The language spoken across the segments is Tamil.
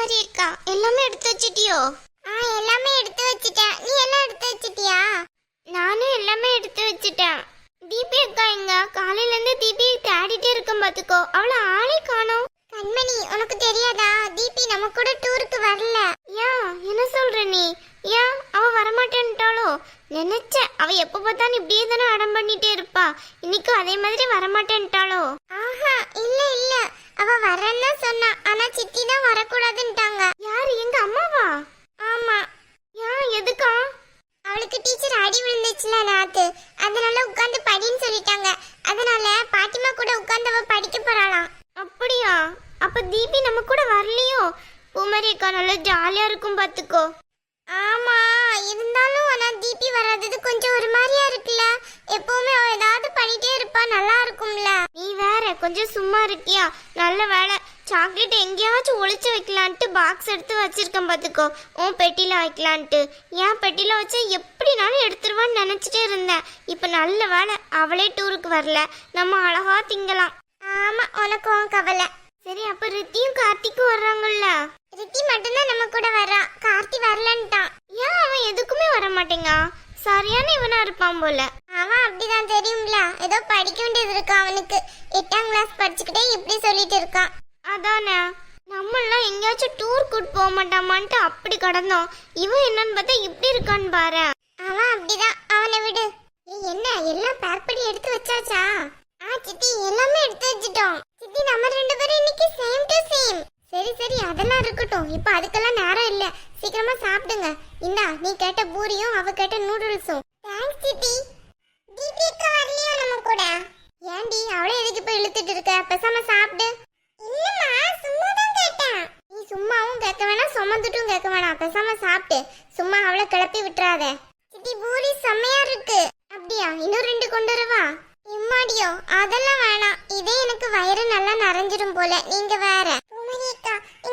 பூமாரி இருக்கா? எல்லாமே எடுத்து வச்சிட்டியோ? ஆ எல்லாமே எடுத்து வச்சிட்டேன். நீ எல்லாம் எடுத்து வச்சிட்டியா? நானும் எல்லாமே எடுத்து வச்சிட்டேன். தீபி அக்கா எங்க காலையில இருந்து தீபி தேடிட்டே இருக்கேன் பாத்துக்கோ. அவள ஆளே காணோம். கண்மணி உனக்கு தெரியாதா? தீபி நம்ம கூட டூருக்கு வரல. ஏன் என்ன சொல்ற நீ? ஏன் அவ வரமாட்டேன்ட்டாளோ? நினைச்சேன். அவ எப்ப பார்த்தாலும் இப்படியே தானே அடம் பண்ணிட்டே இருப்பா. இன்னைக்கும் அதே மாதிரி வரமாட்டேன்ட்டாளோ? ஆஹா இல்ல இல்ல. அவ வரேன்னு சொன்னா. ஆனா சித்தி தான் வரக்கூடாதுன்ட்டாங்க. யாரு? எங்க அம்மாவா? ஆமா. ஏன்? எதுக்கா? அவளுக்கு டீச்சர் அடி விழுந்துச்சுல நேத்து. அதனால உட்கார்ந்து படின்னு சொல்லிட்டாங்க. அதனால பாட்டிமா கூட உட்கார்ந்து அவ படிக்க போறாளாம். அப்படியா? அப்ப தீபி நம்ம கூட வரலையோ? பூமாரி அக்கா நல்லா ஜாலியா இருக்கும் பாத்துக்கோ. ஆமா. இருந்தாலும் ஆனா தீபி வராதது கொஞ்சம் ஒரு மாதிரியா இருக்குல்ல எப்பவுமே அவ ஏதாவது பண்ணிட்டே இருப்பா நல்லா இருக்கும்ல நீ வேற கொஞ்சம் சும்மா இருக்கியா? நல்ல வேலை. சாக்லேட் எங்கேயாச்சும் ஒழிச்சு வைக்கலான்ட்டு பாக்ஸ் எடுத்து வச்சிருக்கேன் பார்த்துக்கோ. உன் பெட்டியில் வைக்கலான்ட்டு. என் பெட்டியில் வச்சா எப்படினாலும் எடுத்துருவான்னு நினச்சிட்டே இருந்தேன். இப்போ நல்ல வேலை. அவளே டூருக்கு வரல. நம்ம அழகா திங்கலாம். ஆமாம் உனக்கும் கவலை. சரி அப்போ ரித்தியும் கார்த்திக்கும் வர்றாங்கல்ல? ரித்தி மட்டும்தான் நம்ம கூட வர்றான் கார்த்தி வரலன்ட்டான். ஏன் அவன் எதுக்குமே வர மாட்டேங்க சரியான இவனா இருப்பான் போல. அவன் அப்படிதான் தெரியும்ல. ஏதோ படிக்க வேண்டியது இருக்கு அவனுக்கு. எட்டாம் கிளாஸ் படிச்சுக்கிட்டே இப்படி சொல்லிட்டு இருக்கான். அதானே? நம்மளாம் எங்கேயாச்சும் டூர் கூட்டு போக மாட்டாமான்ட்டு அப்படி கடந்தோம். இவன் என்னன்னு பார்த்தா இப்படி இருக்கான்னு பாரு. அவன் அப்படிதான். அவனை விடு. என்ன? எல்லாம் பேக் பண்ணி எடுத்து வச்சாச்சா? ஆ சித்தி எல்லாமே எடுத்து வச்சிட்டோம். சித்தி நம்ம ரெண்டு பேரும் இன்னைக்கு சேம் டு சேம் சரி சரி அதெல்லாம் இருக்கட்டும். இப்போ அதுக்கெல்லாம் நேரம் இல்ல. சீக்கிரமா சாப்பிடுங்க. இந்தா நீ கேட்ட பூரியும் அவ கேட்ட நூடுல்ஸும். தேங்க்ஸ் சித்தி. தீபி அக்கா வரலையோ நம்ம கூட? ஏன்டி அவளை எதுக்கு போய் இழுத்துட்டு இருக்க? பேசாம சாப்பிடு. இல்லம்மா சும்மா தான் கேட்டேன். நீ சும்மாவும் கேட்க வேணாம் சுமந்துட்டும் கேட்க வேணாம். பேசாம சாப்பிட்டு சும்மா அவளை கிளப்பி விட்டுறாத. சித்தி பூரி செம்மையா இருக்கு. அப்படியா? இன்னும் ரெண்டு கொண்டு வரவா? இம்மாடியோ அதெல்லாம் வேணாம். இதே எனக்கு வயிறு நல்லா நிறைஞ்சிரும் போல. நீங்க வேற.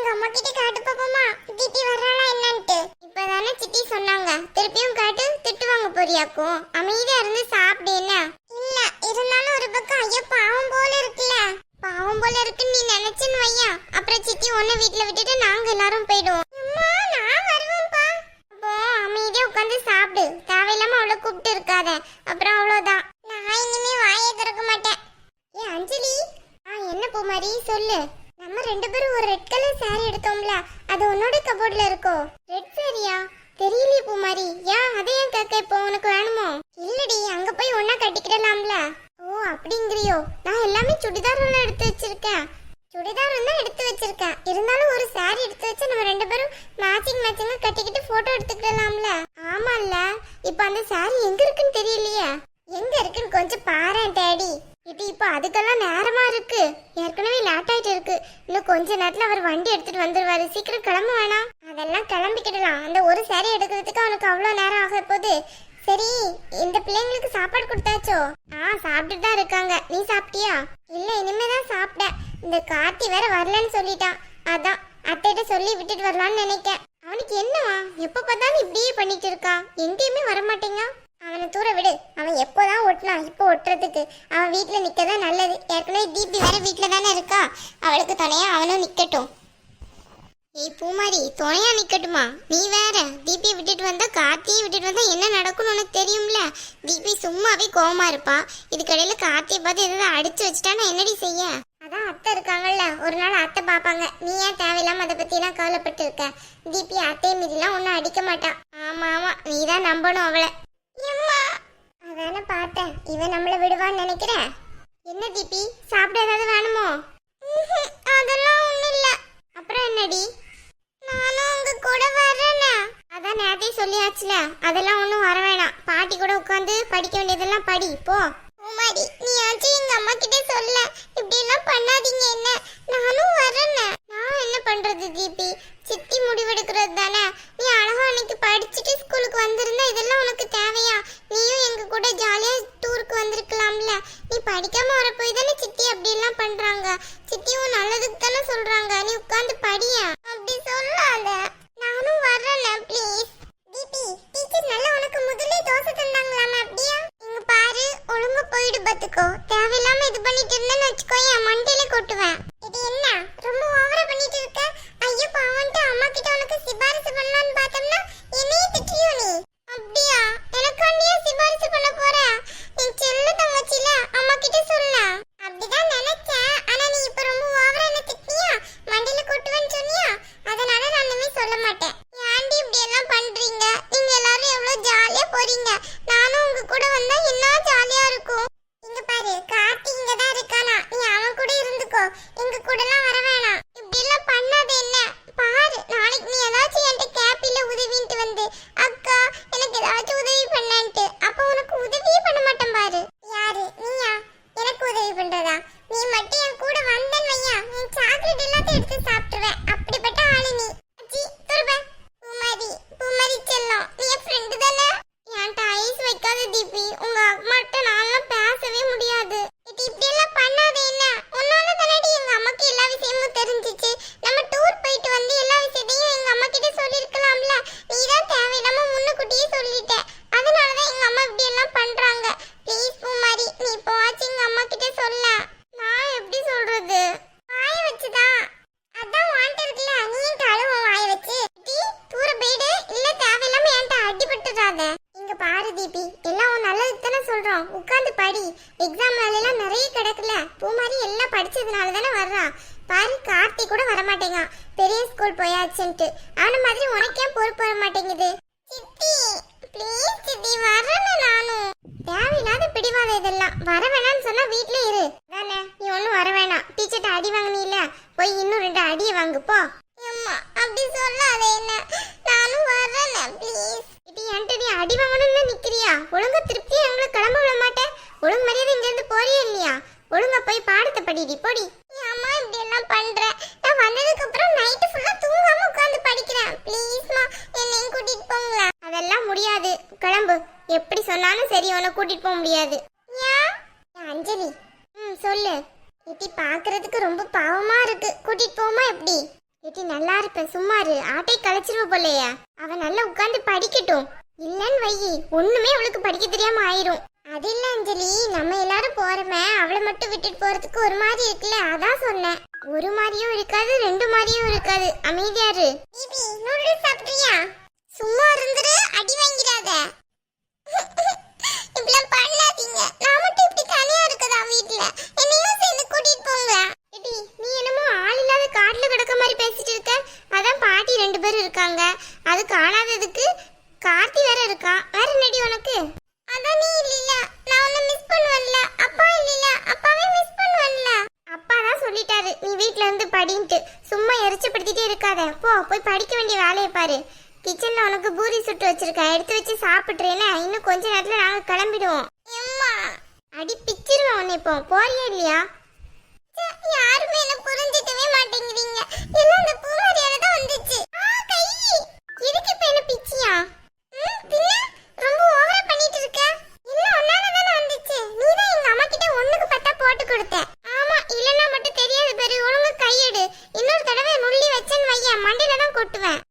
எங்க அம்மா கிட்ட காட்டு பாப்போமா? திட்டி வர்றாளா என்னன்ட்டு. இப்பதானே சித்தி சொன்னாங்க. திருப்பியும் காட்டு திட்டுவாங்க போறியாக்கும் அமைதியா இருந்து சாப்பிடு என்ன? இல்ல இருந்தாலும் ஒரு பக்கம் ஐயோ பாவம் போல இருக்குல்ல. பாவம் போல இருக்குன்னு நீ நினைச்சுன்னு வையா. அப்புறம் சித்தி ஒன்னு வீட்ல விட்டுட்டு நாங்க எல்லாரும் போயிடுவோம். அம்மா நான் வருவேன்ப்பா. அப்போ அமைதியா உட்காந்து சாப்பிடு. தேவையில்லாம அவளை கூப்பிட்டு இருக்காத. அப்புறம் அவ்வளவுதான். நான் இனிமே வாயை திறக்க மாட்டேன். ஏ அஞ்சலி. ஆ என்ன பூமாரி? சொல்லு. நம்ம ரெண்டு பேரும் ஒரு ரெட் கலர் சாரி எடுத்தோம்ல அது உன்னோட கபோர்ட்ல இருக்கோ? ரெட் சாரியா தெரியலையே பூ மாதிரி ஏன் அதை ஏன் கேட்க இப்போ உனக்கு வேணுமோ? இல்லடி அங்க போய் ஒன்னா கட்டிக்கிடலாம்ல. ஓ அப்படிங்கிறியோ. நான் எல்லாமே சுடிதார் எல்லாம் எடுத்து வச்சிருக்கேன். சுடிதார் தான் எடுத்து வச்சிருக்கேன். இருந்தாலும் ஒரு சாரி எடுத்து வச்சு நம்ம ரெண்டு பேரும் மேட்சிங் மேட்சிங்கா கட்டிக்கிட்டு போட்டோ எடுத்துக்கிடலாம்ல. ஆமால்ல. இப்போ அந்த சாரி எங்க இருக்குன்னு தெரியலையே. எங்க இருக்குன்னு கொஞ்சம் பாரேன் டேடி இது இப்போ அதுக்கெல்லாம் நேரமா இருக்கு. ஏற்கனவே லேட் ஆயிட்டு இருக்கு இன்னும் கொஞ்ச நேரத்துல அவர் வண்டி எடுத்துட்டு வந்துருவாரு. சீக்கிரம் கிளம்ப வேணாம். அதெல்லாம் கிளம்பிக்கிடலாம். அந்த ஒரு சேரீ எடுக்கிறதுக்கு அவனுக்கு அவ்வளோ நேரம் ஆக போகுது. சரி இந்த பிள்ளைங்களுக்கு சாப்பாடு கொடுத்தாச்சோ? ஆ சாப்பிட்டு தான் இருக்காங்க. நீ சாப்பிட்டியா? இல்ல இனிமே தான் சாப்பிட்டேன் இந்த கார்த்தி வேற வரலன்னு சொல்லிட்டான். அதான் அத்தைகிட்ட சொல்லி விட்டுட்டு வரலாம்னு நினைக்கேன். அவனுக்கு என்னவா? எப்ப பார்த்தாலும் இப்படியே பண்ணிட்டு இருக்கான் எங்கேயுமே வரமாட்டேங்க. அவனை தூர விடு. அவன் எப்போதான் ஒட்டலாம் இப்போ ஒட்டுறதுக்கு. அவன் வீட்டில் நிற்க தான் நல்லது. ஏற்கனவே தீபி வேற வீட்டில் தானே இருக்கா? அவளுக்கு துணையா அவனும் நிற்கட்டும் ஏய் பூமாரி துணையா நிற்கட்டுமா நீ வேற. தீபி விட்டுட்டு வந்தா கார்த்தியை விட்டுட்டு வந்தா என்ன நடக்கும்னு உனக்கு தெரியும்ல? தீபி சும்மாவே கோவமா இருப்பா. இதுக்கடையில கார்த்தியை பார்த்து எதாவது அடிச்சு வச்சுட்டா நான் என்னடி செய்ய? அதான் அத்தை இருக்காங்கல்ல. ஒரு நாள் அத்தை பார்ப்பாங்க. நீ ஏன் தேவையில்லாம அதை பத்திலாம் கவலைப்பட்டு இருக்க தீபி அத்தையை மீறிலாம் ஒன்னும் அடிக்க மாட்டான் ஆமா ஆமா. நீ தான் நம்பணும் அவளை. அதானே இவன் நம்மள விடுவான்னு நினைக்கிறேன். என்ன தீபி சாப்பிட ஏதாவது வேணுமோ? அதெல்லாம் ஒண்ணும் இல்ல. அப்புறம் என்னடி? நானும் உங்க கூட வரேனே அதான் நேரத்தையும் சொல்லியாச்சுல அதெல்லாம் ஒன்றும் வர வேணாம். பாட்டி கூட உட்காந்து படிக்க வேண்டியதெல்லாம் படி போ. உமாடி நீ ஆச்சு எங்க அம்மா கிட்ட சொல்ல. இப்படி எல்லாம் பண்ணாதீங்க என்ன? நானும் வரேன் நான் என்ன பண்றது தீபி? சித்தி முடிவெடுக்கிறது தானே? நீ அழகா அன்னைக்கு படிச்சுட்டு ஸ்கூலுக்கு வந்திருந்தா இதெல்லாம் உனக்கு தேவையா? நீயும் எங்க கூட ஜாலியா டூருக்கு வந்திருக்கலாம்ல. நீ படிக்காம வர போய் தானே சித்தி அப்படி எல்லாம் பண்றாங்க? சித்தியும் நல்லதுக்கு தானே சொல்றாங்க. நீ உட்காந்து படியா? கொட்டுவேன் எக்ஸாம் நாளெல்லாம் நிறைய கிடக்குல பூமாரி எல்லாம் படிச்சதுனால தானே வர்றான். பாரு கார்த்தி கூட வரமாட்டேங்க பெரிய ஸ்கூல் போயாச்சுன்ட்டு. அவன மாதிரி உனக்கே பொறுப்பு வர மாட்டேங்குது சித்தி ப்ளீஸ் சித்தி வரல நானும் தேவையில்லாத பிடிவாத இதெல்லாம். வர வேணாம்னு சொன்னா வீட்லயே இரு. தானே நீ ஒன்றும் வர வேணாம். டீச்சர்ட்ட அடி வாங்கினீல போய் இன்னும் ரெண்டு அடியை வாங்குப்போ அம்மா அப்படி சொல்லாத என்ன? நானும் வரேன் ப்ளீஸ் இது என்கிட்ட நீ அடி வாங்கணும்னு நிக்கிறியா? ஒழுங்கா திருப்தி எங்களை கிளம்ப விட மாட்டேன் ஒழுங்கு மரியாதை இங்க இருந்து இல்லையா? ஒழுங்கா போய் பாடத்தை படிடி போடி. அம்மா இப்படி எல்லாம் பண்ற? நான் வந்ததுக்கு அப்புறம் நைட் ஃபுல்லா தூங்காம உட்கார்ந்து படிக்கிறேன். ப்ளீஸ்மா என்னையும் கூட்டிட்டு போங்களா? அதெல்லாம் முடியாது. கிளம்பு. எப்படி சொன்னாலும் சரி உன்னை கூட்டிட்டு போக முடியாது. ஏன் அஞ்சலி. ம் சொல்லு. எட்டி பாக்குறதுக்கு ரொம்ப பாவமா இருக்கு. கூட்டிட்டு போமா எப்படி? எட்டி நல்லா இருப்பேன். சும்மா இரு. ஆட்டை கலைச்சிருவ போலையா. அவன் நல்லா உட்காந்து படிக்கட்டும். இல்லன்னு வையி. ஒண்ணுமே அவளுக்கு படிக்க தெரியாம ஆயிரும். அது இல்ல அஞ்சலி நம்ம எல்லாரும் போறோமே. அவளை மட்டும் விட்டுட்டு போறதுக்கு ஒரு மாதிரி இருக்குல்ல அதான் சொன்னேன். ஒரு மாதிரியும் இருக்காது ரெண்டு மாதிரியும் இருக்காது. அமைதியாரு சாப்பிட்றியா? சும்மா இருந்துரு அடி வாங்கிடாத இப்படிலாம் பண்ணாதீங்க நான் மட்டும் இப்படி தனியா இருக்கதா வீட்ல என்னையும் சேர்ந்து கூட்டிட்டு போங்க எடி நீ என்னமோ ஆள் இல்லாத காட்டுல கிடக்க மாதிரி பேசிட்டு இருக்க அதான் பாட்டி ரெண்டு பேரும் இருக்காங்க அது காணாததுக்கு கார்த்தி வேற இருக்கான் வேற நடி உனக்கு அதான் நீ இல்ல நான் உன்னை மிஸ் பண்ணுவேன்ல அப்பா இல்ல அப்பாவே மிஸ் பண்ணுவேன்ல அப்பா தான் சொல்லிட்டாரு நீ வீட்ல இருந்து படின்ட்டு சும்மா எரிச்சப்படுத்திட்டே இருக்காத போ போய் படிக்க வேண்டிய வேலையை பாரு. கிச்சன்ல உனக்கு பூரி சுட்டு வச்சிருக்கேன். எடுத்து வச்சு சாப்பிட்றேன்னு இன்னும் கொஞ்ச நேரத்துல நாங்க கிளம்பிடுவோம். எம்மா அடி பிச்சிருவேன் உன்னை இப்போ. போறியா இல்லையா? யாருமே என்ன புரிஞ்சுக்கவே மாட்டேங்கிறீங்க. எல்லாம் அந்த பூமாரியால தான் வந்துச்சு ஆ, கை இதுக்கு இப்ப என்ன பிச்சியா ம், பின்ன ரொம்ப ஓவரா பண்ணிட்டு இருக்க எல்லாம் ஒன்னால தானே வந்துச்சு நீ தான் எங்க அம்மா கிட்ட ஒண்ணுக்கு பத்தா போட்டு கொடுத்த ஆமா இல்லனா மட்டும் தெரியாது பெரிய ஒழுங்கா கையெடு இன்னொரு தடவை நுள்ளி வச்சேன்னு வையேன் மண்டையில தான் கொட்டுவேன்.